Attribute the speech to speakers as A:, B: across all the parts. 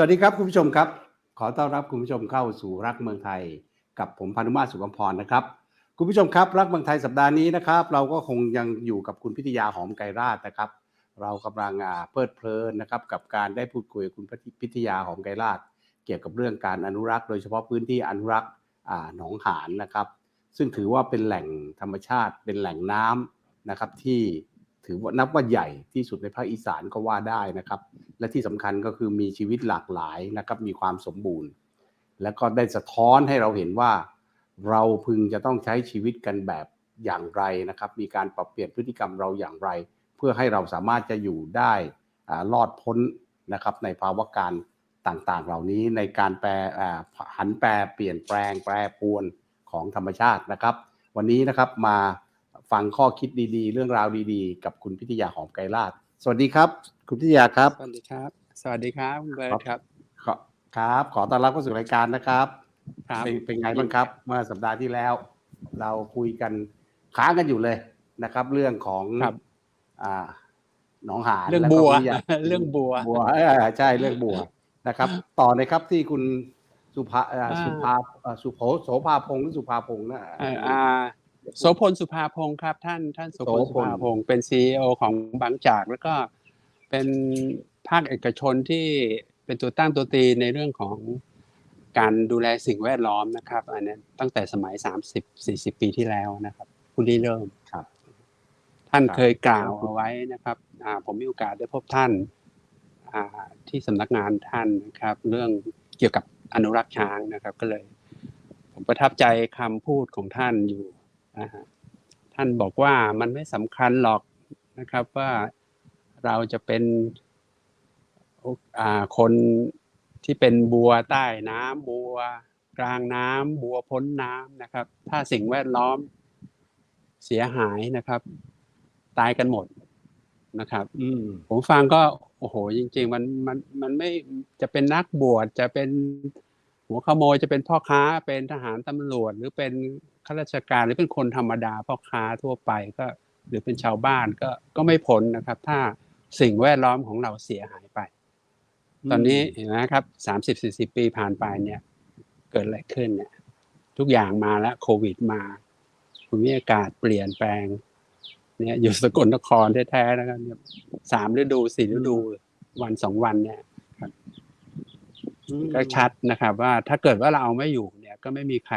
A: สวัสดีครับคุณผู้ชมครับ ขอต้อนรับคุณผู้ชมเข้าสู่รักเมืองไทย กับผมพานุมาสุขมพรนะครับ คุณผู้ชมครับรักเมืองไทยสัปดาห์นี้นะครับ เราก็คงยังอยู่กับคุณพิทยาหอมไกรราชนะครับ เรากำลังเพลิดเพลินนะครับกับการได้พูดคุยกับคุณพิทยาหอมไกรราช เกี่ยวกับเรื่องการอนุรักษ์โดยเฉพาะพื้นที่อนุรักษ์หนองหานนะครับ ซึ่งถือว่าเป็นแหล่งธรรมชาติเป็นแหล่งน้ำนะครับที่ ถือว่านับว่าใหญ่ที่สุดในภาคอีสานก็ว่าได้นะครับ และที่สำคัญก็คือมีชีวิตหลากหลายนะครับมีความสมบูรณ์ แล้วก็ได้สะท้อนให้เราเห็นว่า เราพึงจะต้องใช้ชีวิตกันแบบอย่างไรนะครับ มีการปรับเปลี่ยนพฤติกรรมเราอย่างไร เพื่อให้เราสามารถจะอยู่ได้อ่ารอดพ้นนะครับในภาวะการต่างๆ เหล่านี้ในการแปรหันแปรเปลี่ยนแปลงแปรปรวนของธรรมชาตินะครับ วันนี้นะครับมา ฟังข้อคิดดีๆ เรื่องราวดีๆ กับคุณพิทยาหอมไกรลาดสวัสดีครับ คุณพิทยาครับ
B: สวัสดีครับ สวัสดีครับคุณเบิร์ตครับ
A: ขอครับ ขอต้อนรับเข้าสู่รายการนะครับ
B: ครับ
A: เป็นเป็นไงบ้างครับ เมื่อสัปดาห์ที่แล้ว เราคุยกันค้างกันอยู่เลยนะครับ เรื่องของ
B: ครับ
A: อ่าหนองหาน
B: เรื่อง
A: แล้ก็
B: บัว
A: พิทยา
B: เรื่องบัว
A: บัวเออใช่เรื่องบัวนะครับ ต่อเลยครับที่คุณสุภาเอ่อ
B: อ่า
A: สุภาเอ่อสุโภโสภาพงศ์หรือสุภาพงศ์นะ
B: เอ่ออ่า โสพลสุภาพงศ์ครับ ท่านท่านโสพล
A: โส
B: สุ
A: พล
B: ภาพงศ์เป็นซีอของบางจากแล้วก็เป็นภาคเอกชนที่เป็นตัวตั้งตัวตีในเรื่องของการดูแลสิ่งแวดล้อมนะครับ อันนี้ตั้งแต่สมัย 30-40 ปีที่แล้วนะครับผู้ริเริ่ม
A: ครับ
B: ท่าน
A: ครับ
B: เคยกล่าวเอาไว้นะครับอ่าผมมีโอกาสได้พบท่านอ่าที่สำนักงานท่านนะครับ เรื่องเกี่ยวกับอนุรักษ์ช้างนะครับ ก็เลย ผมประทับใจคำพูดของท่านอยู่ นะฮะท่านบอกว่ามันไม่สำคัญหรอกนะครับว่าเราจะเป็นคนที่เป็นบัวใต้น้ำบัว กลางน้ำบัวพ้นน้ำนะครับ ถ้าสิ่งแวดล้อมเสียหายนะครับ ตายกันหมดนะครับ
A: อื
B: ผมฟังก็โอ้โห จริง ๆ มันมันมันไม่จะเป็นนักบวชจะเป็นหัวขโมยจะเป็นพ่อค้าเป็นทหารตำรวจหรือเป็น ข้าราชการหรือเป็นคนธรรมดาพ่อค้าทั่วไปก็หรือเป็นชาวบ้านก็ก็ไม่พ้นนะครับ ถ้าสิ่งแวดล้อมของเราเสียหายไป ตอนนี้เห็นไหมครับสามสิบสี่สิบปีผ่านไปเนี่ย เกิดอะไรขึ้นเนี่ย ทุกอย่างมาแล้วโควิดมาภูมิอากาศเปลี่ยนแปลง เนี่ย อยู่สกลนครแท้ๆนะครับเนี่ยสามฤดูสี่ฤดูวันสองวันเนี่ย
A: อืม
B: ก็ชัดนะครับ ว่าถ้าเกิดว่าเราเอาไม่อยู่เนี่ย ก็ไม่มีใคร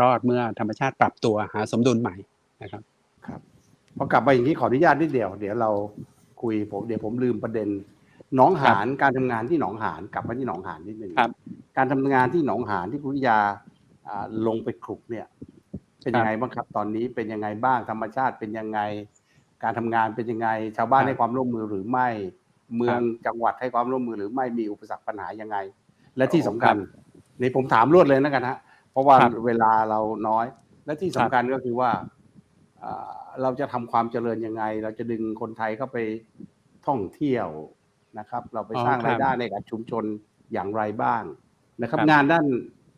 B: รอดเมื่อธรรมชาติปรับตัวหาสมดุลใหม่นะครับ
A: ครับพอกลับมาอย่างนี้ขออนุญาตนิดเดียว เดี๋ยวเราคุยผมเดี๋ยวผมลืมประเด็นหนองหานการทำงานที่หนองหานกลับมาที่หนองหานนิดหนึ่ง
B: ครับ
A: การทำงานที่หนองหานที่คุณวิทยาอ่าลงไปคลุกเนี่ย เป็นยังไงบ้างครับ ตอนนี้เป็นยังไงบ้างธรรมชาติเป็นยังไง การทำงานเป็นยังไง ชาวบ้าน
B: ครับ
A: ให้ความร่วมมือหรือไม่ เมืองจังหวัดให้ความร่วมมือหรือไม่มีอุปสรรคปัญหายังไง และที่สำคัญนี่ผมถามรวดเลยนะกันฮะเพ ราะว่า
B: ครับ
A: เวลาเราน้อย และที่สำคัญก็คือว่าอ่าเราจะทำความเจริญยังไง เราจะดึงคนไทยเข้าไปท่องเที่ยวนะครับ เราไป
B: อ๋อ
A: สร้าง
B: ครับ
A: รายได้ในกับชุมชนอย่างไรบ้างนะครับ
B: ครับ
A: งานด้าน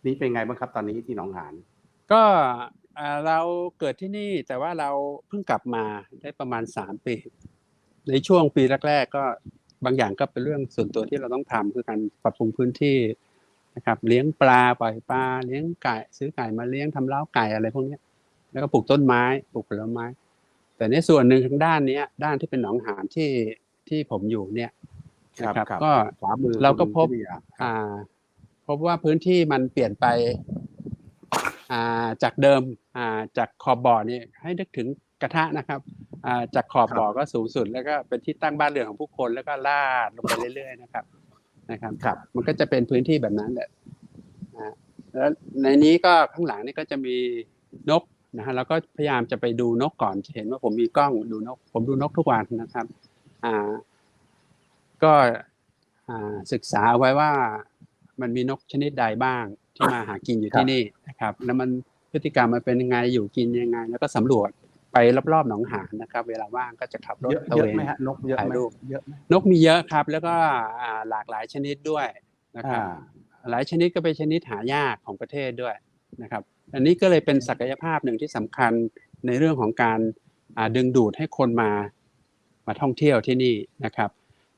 A: นี้เป็นไงบ้างครับตอนนี้ที่หนองหาน
B: ก็อ่าเราเกิดที่นี่แต่ว่าเราเพิ่งกลับมาได้ประมาณสามปี ในช่วงปีแรก ๆ ก็บางอย่างก็เป็นเรื่องส่วนตัวที่เราต้องทำคือการปรับปรุงพื้นที่ นะครับเลี้ยงปลาปล่อยปลาเลี้ยงไก่ซื้อไก่มาเลี้ยงทำเล้าไก่อะไรพวกเนี้ยแล้วก็ปลูกต้นไม้ปลูกผลไม้ แต่ในส่วนหนึ่งทางด้านเนี้ยด้านที่เป็นหนองหานที่ที่ผมอยู่เนี่ยนะครับก็
A: ขวามือ
B: เราก็พบ
A: คุณวิทยา
B: อ่า พบว่าพื้นที่มันเปลี่ยนไป อ่าจากเดิม อ่าจากขอบบ่อนี่ให้นึกถึงกระทะนะครับอ่าจากขอบบ่อก็สูงสุด แล้วก็เป็นที่ตั้งบ้านเรือนของผู้คนแล้วก็ลาดลงไปเรื่อยๆนะครับ นะครับ
A: ครับ
B: มันก็จะเป็นพื้นที่แบบนั้นแหละนะแล้วในนี้ก็ข้างหลังนี่ก็จะมีนกนะฮะแล้วก็พยายามจะไปดูนกก่อนจะเห็นว่าผมมีกล้องดูนก ผมดูนกทุกวันนะครับอ่าก็อ่าศึกษาเอาไว้ว่ามันมีนกชนิดใดบ้างที่มาหากินอยู่ที่นี่นะครับ แล้วมันพฤติกรรมมันเป็นยังไงอยู่กินยังไง แล้วก็สำรวจ ไปรอบๆหนองหานนะครับ เวลาว่างก็จะขับรถ
A: เยอะ
B: ตระ
A: เย
B: เว
A: อะ
B: น
A: ไหมฮะนกเยอะไหม
B: ถ่ายรูป
A: เยอะไหม
B: นกมีเยอะครับ แล้วก็อ่าหลากหลายชนิดด้วยนะครับ
A: อ่า
B: หลายชนิดก็เป็นชนิดหายากของประเทศด้วยนะครับ อันนี้ก็เลยเป็นศักยภาพหนึ่งที่สำคัญในเรื่องของการอ่าดึงดูดให้คนมามาท่องเที่ยวที่นี่นะครับ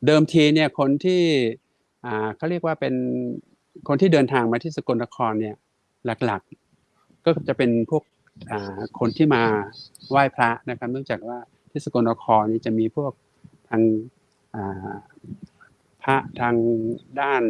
B: เดิมทีเนี่ยคนที่อ่าเขาเรียกว่าเป็นคนที่เดินทางมาที่สกลนครเนี่ยหลักๆ ก็จะเป็นพวกอ่า คนที่มาไหว้พระนะครับ เนื่องจากว่าที่สกลนครนี่จะมีพวกทางอ่าพระทางด้าน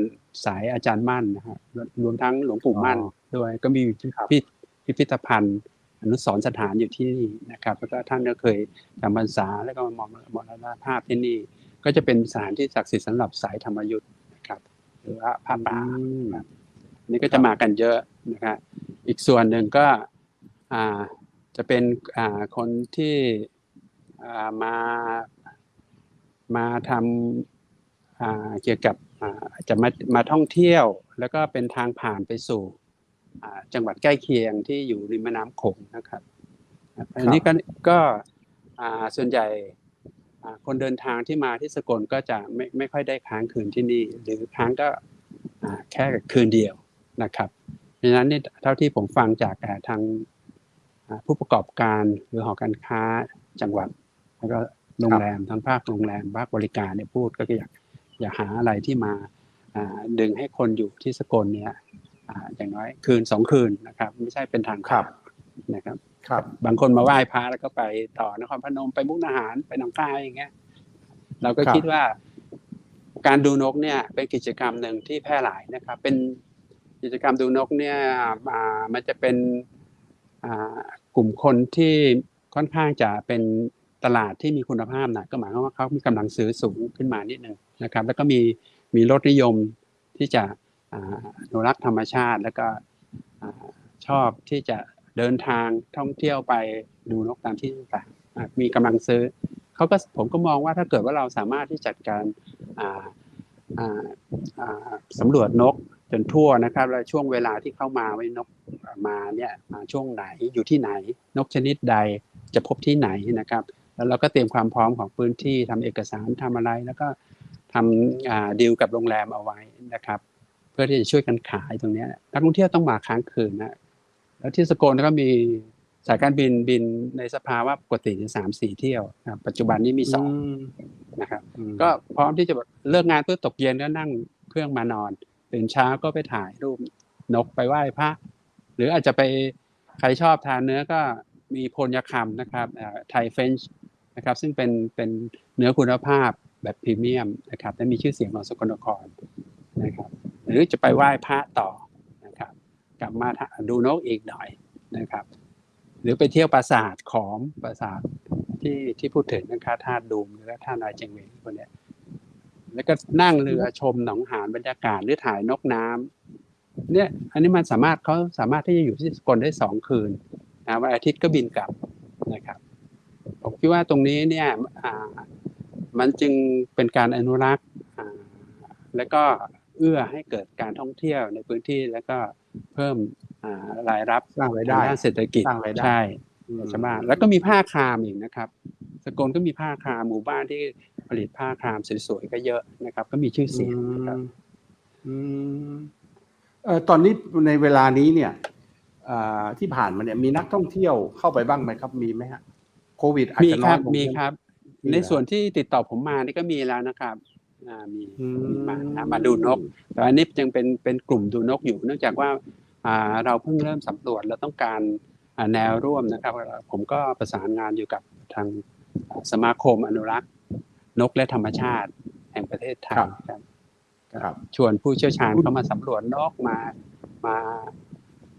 B: สายอาจารย์มั่นนะครับรวมทั้งหลวงปู่มั่น
A: อ๋อ
B: ด้วยก็มีพิพิธพิพิธภัณฑ์อนุสรณ์สถานอยู่ที่นี่นะครับ แล้วก็ท่านก็เคยจำพรรษาแล้วก็มามรมรณภาพที่นี่ ก็จะเป็นสถานที่ศักดิ์สิทธิ์สำหรับสายธรรมยุทธ์นะครับ หรือว่าพระป่าครับอันนี่ก็จะมากันเยอะนะครับอีกส่วนหนึ่งก็อ่า จะเป็นอ่าคนที่อ่ามามาทำอ่าเกี่ยวกับอ่าจะมามาท่องเที่ยว แล้วก็เป็นทางผ่านไปสู่อ่าจังหวัดใกล้เคียงที่อยู่ริมแม่น้ำโขงนะครับอันนี้ก็ก็อ่าส่วนใหญ่อ่าคนเดินทางที่มาที่สกลก็จะไม่ไม่ค่อยได้ค้างคืนที่นี่ หรือค้างก็อ่าแค่คืนเดียวนะครับเพราะฉะนั้นนี่เท่าที่ผมฟังจากอ่าทางอ่า ผู้ประกอบการหรือหอการค้าจังหวัด แล้วก็โรงแรมทั้งภาคโรงแรมภาคบริการเนี่ยพูดก็อยากอยากหาอะไรที่มาอ่าดึงให้คนอยู่ที่สกลเนี่ยอ่าอย่างน้อยคืนสองคืนนะครับ ไม่ใช่เป็นทาง
A: ครับ
B: นะครับ
A: ครับ
B: บางคนมาไหว้พระแล้วก็ไปต่อนครพนมไปมุกดาหารไปหนองคายอย่างเงี้ยเราก็
A: ครับ
B: คิดว่าการดูนกเนี่ยเป็นกิจกรรมหนึ่งที่แพร่หลายนะครับ เป็นกิจกรรมดูนกเนี่ยอ่ามันจะเป็นอ่าก ลุ่มคนที่ค่อนข้างจะเป็นตลาดที่มีคุณภาพนะก็หมายความว่าเขามีกำลังซื้อสูงขึ้นมานิดนึงนะครับ แล้วก็มีมีรสนิยมที่จะอนุรักษ์ธรรมชาติ แล้วก็อชอบที่จะเดินทางท่องเที่ยวไปดูนกตามที่ต่างๆมีกำลังซื้อเขาก็ผมก็มองว่าถ้าเกิดว่าเราสามารถที่จัดการอ สำรวจนกจนทั่วนะครับแล้วช่วงเวลาที่เข้ามาไว้นกมาเนี่ยมาช่วงไหนอยู่ที่ไหน นกชนิดใดจะพบที่ไหนนะครับ แล้วเราก็เตรียมความพร้อมของพื้นที่ทำเอกสารทำอะไร แล้วก็ทำดีลกับโรงแรมเอาไว้นะครับ เพื่อที่จะช่วยกันขายตรงนี้นักท่องเที่ยวต้องมาค้างคืนนะแล้วที่สกลก็มี สายการบินบินในสภาวะปกติสามสี่เที่ยวนะครับปัจจุบันนี้มีสอง
A: ม
B: นะครับ
A: อืม
B: ก็พร้อมที่จะแบบเลิกงานเพื่อตกเย็นก็นั่งเครื่องมานอนตื่นเช้าก็ไปถ่ายรูปนกไปไหว้พระหรืออาจจะไปใครชอบทานเนื้อก็มีโพนยาคำนะครับไทยเฟนช์นะครับ ซึ่งเป็นเป็นเนื้อคุณภาพแบบพรีเมียมนะครับและมีชื่อเสียงของสกลนครนะครับ หรือจะไปไหว้พระต่อนะครับ กลับมาดูนกอีกหน่อยนะครับ หรือไปเที่ยวปราสาทขอมปราสาทที่ที่พูดถึงนะครับท่าดูมหรือท่านายเจงเวงพวกเนี้ยแล้วก็นั่งเรือชมหนองหานบรรยากาศหรือถ่ายนกน้ำเนี่ย อันนี้มันสามารถเขาสามารถที่จะอยู่ที่สกลได้สองคืนนะวันอาทิตย์ก็บินกลับนะครับ ผมคิดว่าตรงนี้เนี่ยมันจึงเป็นการอนุรักษ์แล้วก็เอื้อให้เกิดการท่องเที่ยวในพื้นที่แล้วก็เพิ่ม รายรับ
A: สร้างรายได้
B: ทงด้านเศรษฐกิจ
A: สร้างรายได้
B: ใช่
A: อืม
B: ชาวบ้านแล้วก็มีผ้าครามอีกนะครับ สกลก็มีผ้าครามหมู่บ้านที่ผลิตผ้าครามสวยๆก็เยอะนะครับ ก็มีชื่อเสียงนะครับ
A: อืมเอ่อตอนนี้ในเวลานี้เนี่ยอ่าที่ผ่านมาเนี่ยมีนักท่องเที่ยวเข้าไปบ้างไหมครับมีไหมฮะโควิดอาจ
B: มี
A: จะ
B: ค
A: น้อ
B: รั
A: ย
B: บ
A: ลง
B: มีครับ
A: มี
B: ใน
A: เหรอ
B: ส่วนที่ติดต่อผมมานี่ก็มีแล้วนะครับอ่ามี
A: อื
B: มีมานะมาดูนกแต่อันนี้ยังเป็นเป็นกลุ่มดูนกอยู่ เนื่องจากว่าอ่า เราเพิ่งเริ่มสำรวจแล้วต้องการอ่าแนวร่วมนะครับ ผมก็ประสานงานอยู่กับทางสมาคมอนุรักษ์ นกและธรรมชาติแห่งประเทศไทยครับ
A: ครับ
B: ชวนผู้เชี่ยวชาญเข้ามาสำรวจนกมามา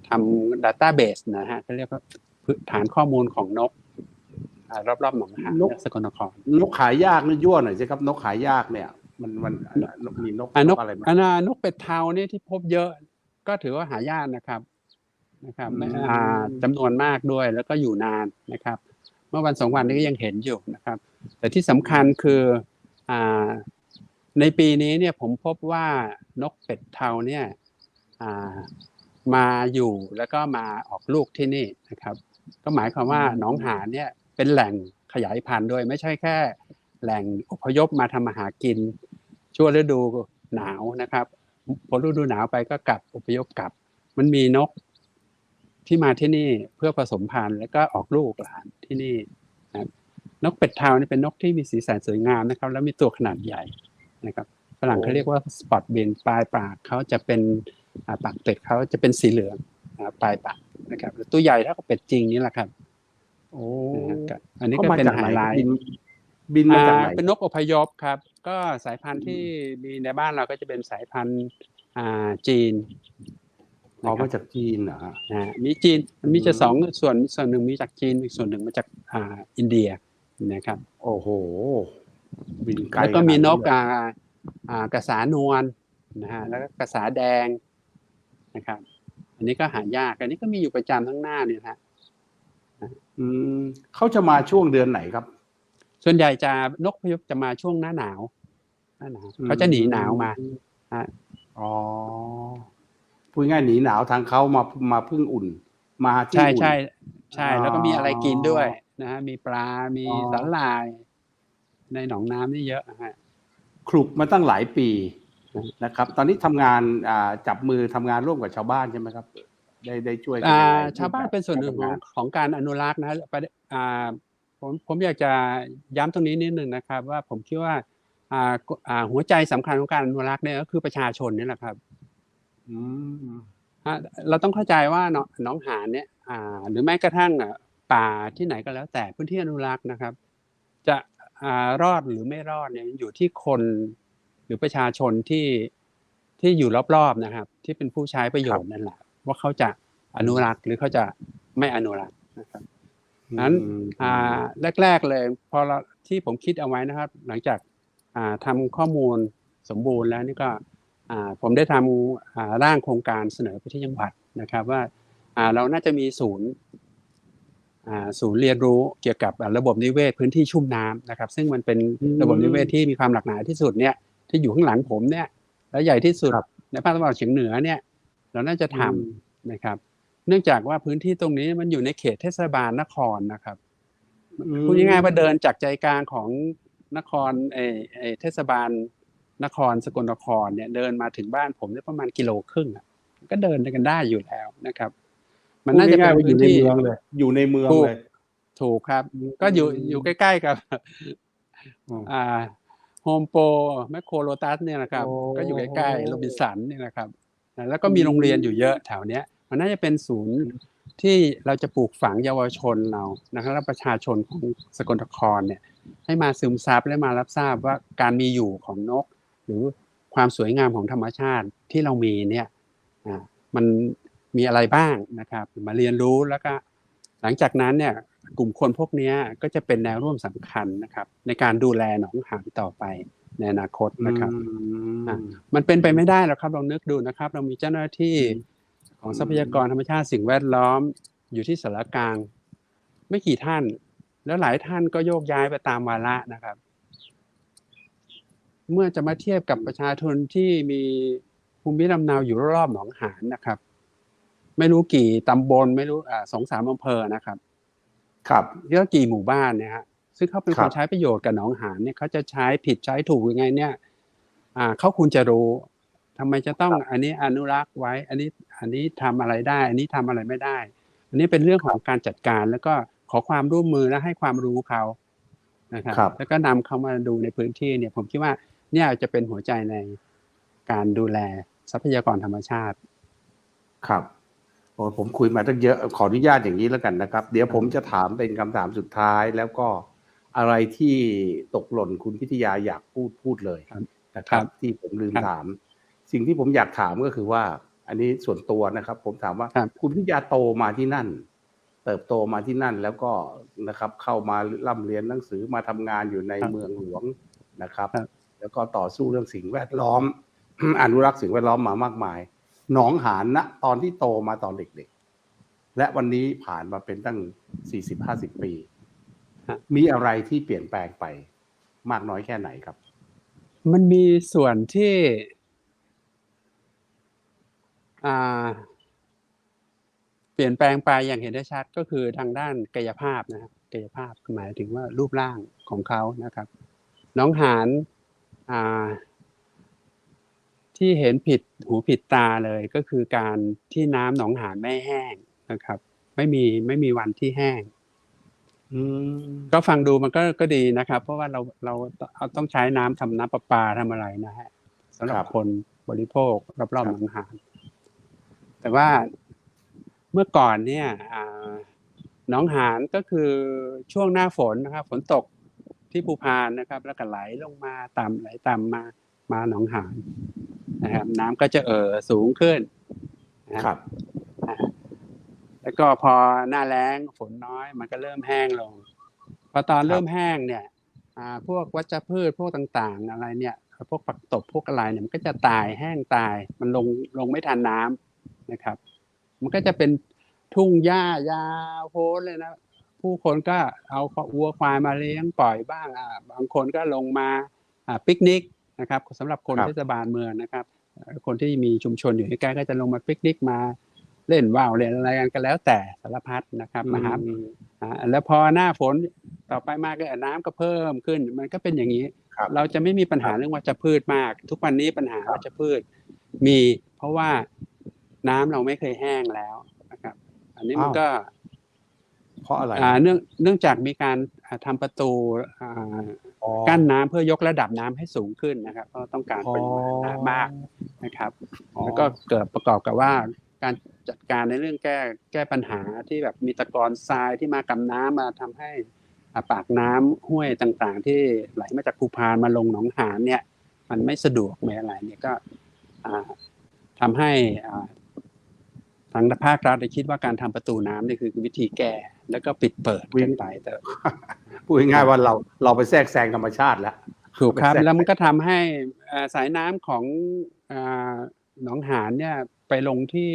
B: ทำดัตต้าเบสนะฮะเขาเรียกว่าฐานข้อมูลของนกอ่ารอบๆหนองหาน
A: นก
B: และสกลนคร
A: นกขายยากนี่ยั่วหน่อยสิครับ นกขายยากเนี่ย มันมันมีนก
B: อ่านก
A: อะไรบ้าง
B: อันน่ะนกเป็ดเทาเนี่ยที่พบเยอะ ก็ถือว่าหายากนะครับนะครับ
A: อืม
B: อ่าจำนวนมากด้วยแล้วก็อยู่นานนะครับ เมื่อวันสองวันนี้ก็ยังเห็นอยู่นะครับ แต่ที่สำคัญคืออ่าในปีนี้เนี่ยผมพบว่านกเป็ดเทาเนี่ยอ่ามาอยู่แล้วก็มาออกลูกที่นี่นะครับ ก็หมายความว่าหนองหานเนี่ยเป็นแหล่งขยายพันธุ์ด้วยไม่ใช่แค่ แหล่งอพยพมาทำมาหากิน ช่วงฤดูหนาวนะครับ พอฤดูหนาวไปก็กลับอพยพกลับ มันมีนกที่มาที่นี่เพื่อผสมพันธุ์แล้วก็ออกลูกหลานที่นี่นะครับนกเป็ดเทานี่เป็นนกที่มีสีสันสวยงามนะครับ แล้วมีตัวขนาดใหญ่นะครับฝรั่งเขาเรียกว่าสปอตบินปลายปากเขาจะเป็นอ่าปากเป็ดเขาจะเป็นสีเหลืองอ่าปลายปากนะครับตัวใหญ่เท่ากับเป็ดจริงนี่แหละครับ
A: โอ้
B: นะฮะก็อันนี้
A: เขา
B: ก็
A: มา
B: เป็น
A: จาก
B: ไฮ
A: ไหน
B: ไลท์
A: บินบินมาจากไหน
B: อ่าเป็นนกอพยพครับ ก็สายพันธุ์ที่มีในบ้านเราก็จะเป็นสายพันธุ์อ่าจีน
A: อ๋อ
B: นะครั
A: มา
B: บ
A: จากจีนเหรอฮะ
B: นะฮะมีจีนมันมีจะ
A: อืม
B: สองส่วนส่วนหนึ่งมีจากจีนอีกส่วนหนึ่งมาจากอ่าอินเดียนะครับ
A: โอ้โหบินไกล
B: แล้วก็มีนก
A: ขนาด
B: อ่าอ่ากระสานวลนะฮะแล้วก็กระสาแดงนะครับ อันนี้ก็หายากอันนี้ก็มีอยู่ประจำทั้งหน้าเนี่ยนะฮะ
A: อืมเขาจะมาช่วงเดือนไหนครับ
B: ส่วนใหญ่จะนกพยพจะมาช่วงหน้าหนาวหน้าหนาวเขาจะหนีหนาวมาฮะ
A: อ๋อพูดง่ายๆหนีหนาวทางเขามามาพึ่งอุ่น มาที่
B: ใช่
A: อุ่น
B: ใช่ใช่แล้วก็มีอะไรกินด้วย
A: อ๋อ
B: นะฮะมีปลา มี
A: อ๋อ
B: สาหร่าย ในหนองน้ำนี่เยอะฮะ
A: คลุกมาตั้งหลายปี
B: อืม
A: นะครับ ตอนนี้ทำงานอ่าจับมือทำงานร่วมกับชาวบ้านใช่ไหมครับ ได้ได้ช่วยกัน
B: อ่า
A: ยังไง
B: ชาวบ้านเป็นส่วนหนึ่งของ
A: การทำา
B: ของการอนุรักษ์นะประเด็นอ่า ผมผมอยากจะย้ำตรงนี้นิดหนึ่งนะครับ ว่าผมคิดว่าอ่าอ่าหัวใจสำคัญของการอนุรักษ์เนี่ยก็คือประชาชนนี่แหละครับ
A: อืม
B: ฮะเราต้องเข้าใจว่าหนองหนองหานเนี่ยอ่าหรือแม้กระทั่งอะป่าที่ไหนก็แล้ว แต่พื้นที่อนุรักษ์นะครับ จะอ่ารอดหรือไม่รอดเนี่ยอยู่ที่คนหรือประชาชนที่ที่อยู่รอบๆนะครับ ที่เป็นผู้ใช้ประโยชน์นั่นแหละ ว่าเขาจะอนุรักษ์หรือเขาจะไม่อนุรักษ์นะครับ นั้น
A: อืม
B: อ่าแรก ๆเลยพอเราที่ผมคิดเอาไว้นะครับ หลังจากอ่าทำข้อมูลสมบูรณ์แล้วนี่ก็อ่าผมได้ทำอ่าร่างโครงการเสนอไปที่จังหวัดนะครับว่าอ่าเราน่าจะมีศูนย์อ่าศูนย์เรียนรู้เกี่ยวกับอ่าระบบนิเวศพื้นที่ชุ่มน้ำนะครับ ซึ่งมันเป็นระบบนิเวศที่มีความหลากหลายที่สุดเนี่ยที่อยู่ข้างหลังผมเนี่ยและใหญ่ที่สุดในภาคตะวันออกเฉียงเหนือเนี่ย เราน่าจะทำนะครับ เนื่องจากว่าพื้นที่ตรงนี้มันอยู่ในเขตเทศบาลนครนะครับพูดง่ายๆว่าเดินจากใจกลางของนครเออเออเทศบาลนครสกลนครเนี่ยเดินมาถึงบ้านผมเนี่ยประมาณกิโลครึ่งอะก็เดินกันได้อยู่แล้วนะครับ มันน่าจะเป็น
A: พูดง่ยๆว่าอ
B: พื้
A: ยู่
B: น
A: ใน
B: ที่
A: เมืองเลย อยู่ในเมือง
B: ถูก
A: เลย
B: ถูกครับ ก็อยู่อยู่ใกล้ๆกับอ่าโฮมโปรแมคโครโลตัสเนี่ยนะครับ
A: โอ้
B: ก็อยู่ใกล้ๆโรบินสันเนี่ยนะครับนะแล้วก็มีโรงเรียนอยู่เยอะแถวเนี้ย มันน่าจะเป็นศูนย์ที่เราจะปลูกฝังเยาวชนเรานะครับและประชาชนของสกลนครเนี่ยให้มาซึมซับและมารับทราบว่าการมีอยู่ของนก หรือความสวยงามของธรรมชาติที่เรามีเนี่ยอ่ามันมีอะไรบ้างนะครับ มาเรียนรู้แล้วก็หลังจากนั้นเนี่ยกลุ่มคนพวกเนี้ยก็จะเป็นแนวร่วมสำคัญนะครับ ในการดูแลหนองหานต่อไปในอนาคตนะครับ
A: อืม
B: อะมันเป็นไปไม่ได้หรอกครับลองนึกดูนะครับ เรามีเจ้าหน้าที่
A: อืม
B: ของทรัพยากรธรรมชาติสิ่งแวดล้อมอยู่ที่สารกลาง ไม่กี่ท่าน แล้วหลายท่านก็โยกย้ายไปตามวาระนะครับ เมื่อจะมาเทียบกับประชาชนที่มีภูมิลำเนาอยู่รอบๆหนองหานนะครับ ไม่รู้กี่ตำบลไม่รู้อ่าสองสามอำเภอนะครับ
A: ครับ
B: เยอะกี่หมู่บ้านเนี่ยฮะซึ่งเขาเป็น
A: ค
B: ค
A: รั
B: น
A: บ
B: ใช้ประโยชน์กับหนองหานเนี่ยเขาจะใช้ผิดใช้ถูกยังไงเนี่ย อ่าเขาควรจะรู้ ทำไมจะต้องอันนี้อนุรักษ์ไว้ อันนี้อันนี้ทำอะไรได้ อันนี้ทำอะไรไม่ได้ อันนี้เป็นเรื่องของการจัดการแล้วก็ขอความร่วมมือและให้ความรู้เขานะครับ
A: ครับ
B: แล้วก็นำเขามาดูในพื้นที่เนี่ย ผมคิดว่าเนี่ยจะเป็นหัวใจในการดูแลทรัพยากรธรรมชาติ
A: ครับโอ้ผมคุยมาตั้งเยอะขออนุญาตอย่างนี้แล้วกันนะครับ เดี๋ยวผมจะถามเป็นคำถามสุดท้ายแล้วก็อะไรที่ตกหล่นคุณพิทยาอยากพูดพูดเลย
B: ครับ
A: นะค
B: ครั
A: รับ
B: บ
A: ที่ผมลืม
B: ครับ
A: ถาม สิ่งที่ผมอยากถามก็คือว่า อันนี้ส่วนตัวนะครับ ผมถามว่า
B: ครับ
A: คุณพิทยาโตมาที่นั่น เติบโตมาที่นั่นแล้วก็นะครับ เข้ามาร่ำเรียนหนังสือมาทำงานอยู่ใน
B: ครับ
A: เมืองหลวงนะครับ
B: ครับ
A: แล้วก็ต่อสู้เรื่องสิ่งแวดล้อม อนุรักษ์สิ่งแวดล้อมมามากมาย หนองหานนะตอนที่โตมาตอนเด็กๆ และวันนี้ผ่านมาเป็นตั้งสี่สิบห้าสิบปี
B: ฮะ
A: มีอะไรที่เปลี่ยนแปลงไปมากน้อยแค่ไหนครับ
B: มันมีส่วนที่อ่า เปลี่ยนแปลงไปอย่างเห็นได้ชัดก็คือทางด้านกายภาพนะครับกายภาพหมายถึงว่ารูปร่างของเขานะครับ น้องหานอ่าที่เห็นผิดหูผิดตาเลยก็คือการที่น้ำหนองหานไม่แห้งนะครับ ไม่มีไม่มีวันที่แห้ง
A: อืม
B: ก็ฟังดูมันก็ก็ดีนะครับ เพราะว่าเราเราเราต้องใช้น้ำทำน้ำประปาทำอะไรนะฮะสำหรับ
A: ครับ
B: คนบริโภครอบ
A: ครั
B: ๆ
A: บ
B: หนองหาน แต่ว่าเมื่อก่อนเนี่ยอ่าหนองหานก็คือช่วงหน้าฝนนะครับ ฝนตกที่ภูพานนะครับ แล้วก็ไหลลงมาต่ำไหลต่ำมามาหนองหานนะครับ น้ำก็จะเอ่อสูงขึ้นนะ
A: ครับ
B: อ่าแล้วก็พอหน้าแล้งฝนน้อยมันก็เริ่มแห้งลง พอตอนเริ่มแห้งเนี่ยอ่าพวกวัชพืชพวกต่างๆ อะไรเนี่ย พวกปักตบพวกอะไรเนี่ยมันก็จะตายแห้งตายมันลงลงไม่ทันน้ำ นะครับ มันก็จะเป็นทุ่งหญ้ายาวโพ้นเลยนะผู้คนก็เอาวัวควายมาเลี้ยงปล่อยบ้างอ่าบางคนก็ลงมาอ่าปิกนิกนะครับสำหรับคน
A: ครับ
B: เทศบาลเมืองนะครับเอ่อคนที่มีชุมชนอยู่ใกล้ๆก็จะลงมาปิกนิกมาเล่นว่าวเล่นอะไรกันก็แล้วแต่สารพัดนะครับมาหา
A: อืม
B: อ่าแล้วพอหน้าฝนต่อไปมากก็น้ำก็เพิ่มขึ้น มันก็เป็นอย่างนี้
A: ครับ
B: เราจะไม่มีปัญหาเรื่องวัชพืชมาก ทุกวันนี้ปัญหาวัชพืชมีเพราะว่า น้ำเราไม่เคยแห้งแล้วนะครับ อันนี้มัน
A: อ้าว
B: ก็
A: เพราะอะไร
B: อ่าเนื่องเนื่องจากมีการอ่าทำประตูอ่า
A: อ๋อ
B: กั้นน้ำเพื่อยกระดับน้ำให้สูงขึ้นนะครับเพราะต้องการปริมาณน้ำมากนะครับ
A: อ๋อ
B: แล้วก็เกิดประกอบกับว่าการจัดการในเรื่องแก้แก้ปัญหาที่แบบมีตะกอนทรายที่มากับน้ำมาทำให้อ่าปากน้ำห้วยต่างๆ ที่ไหลมาจากภูพานมาลงหนองหานเนี่ย มันไม่สะดวกไม่อะไรเนี่ยก็อ่าทำให้อ่า ทางภาครัฐได้คิดว่าการทำประตูน้ำนี่คือวิธีแก้แล้วก็ปิดเปิดกันไปแต่
A: พูดง่ายๆว่าเราเราไปแทรกแซงธรรมชาติแล้ว
B: ถูกครับ
A: เป็นแสน
B: แล้วมันก็ทำให้อ่าสายน้ำของอ่าหนองหานเนี่ยไปลงที่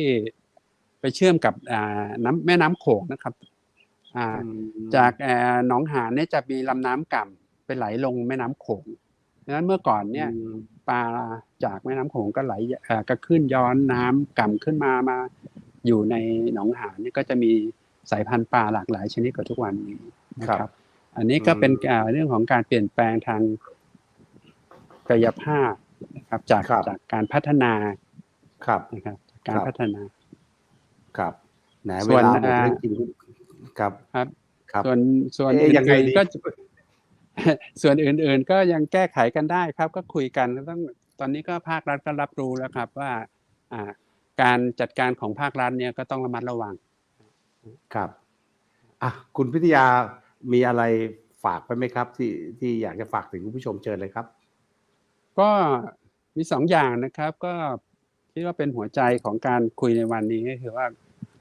B: ไปเชื่อมกับอ่าน้ำแม่น้ำโขงนะครับอ่าจากเอ่อหนองหานเนี่ยจะมีลำน้ำก่ำไปไหลลงแม่น้ำโขงดังนั้นเมื่อก่อนเนี่ย
A: อืม
B: ปลาจากแม่น้ำโขงก็ไหลเอ่อก็ขึ้นย้อนน้ำก่ำขึ้นมามา อยู่ในหนองหานเนี่ยก็จะมีสายพันธุ์ปลาหลากหลายชนิดกว่าทุกวันนี้นะค
A: ครั
B: รับ
A: บ
B: อันนี้ก็เป็น
A: อืม
B: อ่าเรื่องของการเปลี่ยนแปลงทางกายภาพนะครับ จาก
A: ครับ
B: จากการพัฒนา
A: ครับ
B: นะครับจากการ
A: ครับ
B: พัฒนา
A: ครับแหน
B: ส่
A: เว
B: วน
A: ลาหมด
B: อ่า
A: เรื่องจริงครับ
B: ครับ
A: ครับ
B: ส่วนส่วน
A: เอ๊ะยังไง
B: อื่น
A: ดี
B: ๆก็ส่วนอื่นๆ ก็ยังแก้ไขกันได้ครับ ก็คุยกันต้องตอนนี้ก็ภาครัฐก็รับรู้แล้วครับว่า อ่า การจัดการของภาครัฐเนี่ยก็ต้องระมัดระวัง
A: ครับอะคุณพิทยามีอะไรฝากไปไหมครับ ที่ที่อยากจะฝากถึงคุณผู้ชมเชิญเลยครับ
B: ก็มีสองอย่างนะครับ ก็คิดว่าเป็นหัวใจของการคุยในวันนี้ก็คือว่า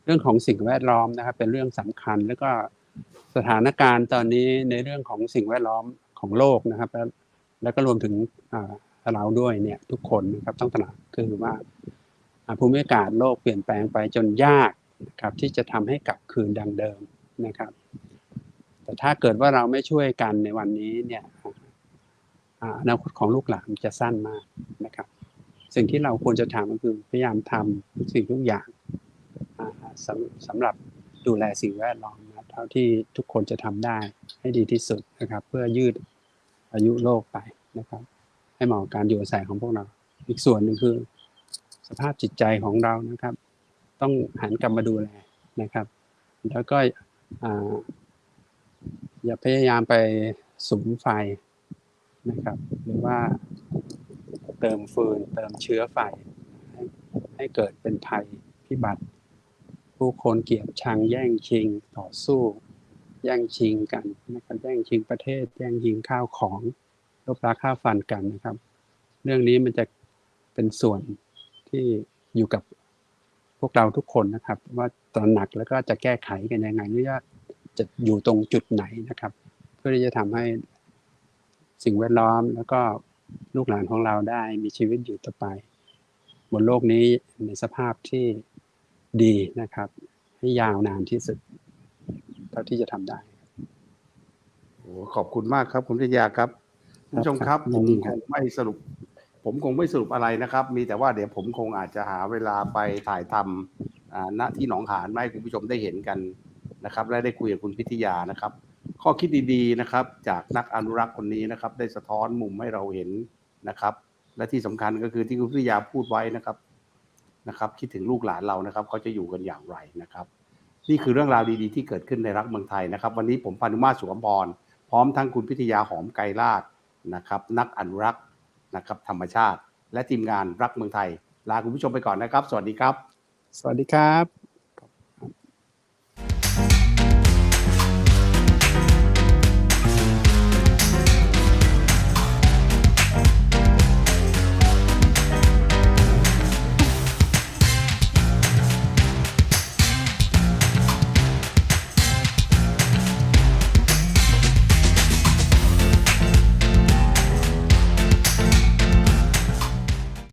B: เรื่องของสิ่งแวดล้อมนะครับ เป็นเรื่องสำคัญ แล้วก็สถานการณ์ตอนนี้ในเรื่องของสิ่งแวดล้อมของโลกนะครับ แล้วแล้วก็รวมถึงอ่าเราด้วยเนี่ย ทุกคนนะครับต้องตระหนักคือว่าอ่า ภูมิอากาศโลกเปลี่ยนแปลงไปจนยากนะครับที่จะทำให้กลับคืนดังเดิมนะครับ แต่ถ้าเกิดว่าเราไม่ช่วยกันในวันนี้เนี่ยอนาคตของลูกหลานจะสั้นมากนะครับ สิ่งที่เราควรจะทำก็คือพยายามทำทุกสิ่งทุกอย่างสำสำหรับดูแลสิ่งแวดล้อมนะเท่าที่ทุกคนจะทำได้ให้ดีที่สุดนะครับ เพื่อยืดอายุโลกไปนะครับ ให้เหมาะกับการอยู่อาศัยของพวกเรา อีกส่วนหนึ่งคือ สภาพจิตใจของเรานะครับ ต้องหันกลับมาดูแลนะครับ แล้วก็อย่าพยายามไปสุมไฟนะครับ หรือว่าเติมฟืนเติมเชื้อไฟให้ให้เกิดเป็นภัยพิบัติ ผู้คนเกลียดชังแย่งชิงต่อสู้ แย่งชิงกันนะครับแย่งชิงประเทศ แย่งชิงข้าวของลบราค่าฟันกันนะครับ เรื่องนี้มันจะเป็นส่วน ที่อยู่กับพวกเราทุกคนนะครับ ว่าตระหนักแล้วก็จะแก้ไขกันยังไงหรือว่าจะอยู่ตรงจุดไหนนะครับ เพื่อที่จะทำให้สิ่งแวดล้อมแล้วก็ลูกหลานของเราได้มีชีวิตอยู่ต่อไป บนโลกนี้ในสภาพที่ดีนะครับ ให้ยาวนานที่สุดเท่าที่จะทำได้
A: โอ้ขอบคุณมากครับ คุณพิทยาครับคุณผู้ชมครับ
B: ครับ
A: ผม
B: ยินดี
A: ค
B: ครับ
A: งไม่สรุป ผมคงไม่สรุปอะไรนะครับ มีแต่ว่าเดี๋ยวผมคงอาจจะหาเวลาไปถ่ายทำณที่หนองหานมาให้คุณผู้ชมได้เห็นกันนะครับ และได้คุยกับคุณพิทยานะครับ ข้อคิดดีๆนะครับ จากนักอนุรักษ์คนนี้นะครับ ได้สะท้อนมุมให้เราเห็นนะครับ และที่สำคัญก็คือที่คุณพิทยาพูดไว้นะครับนะครับ คิดถึงลูกหลานเรานะครับเขาจะอยู่กันอย่างไรนะครับ นี่คือเรื่องราวดีๆ ที่เกิดขึ้นในรักเมืองไทยนะครับ วันนี้ผมปานุมาสุขมพรพร้อมทั้งคุณพิทยาหอมไกรลาดนะครับ นักอนุรักษ์ นะครับธรรมชาติ และทีมงานรักเมืองไทย ลาคุณผู้ชมไปก่อนนะครับ สวัสดีครับ
B: สวัสดีครับ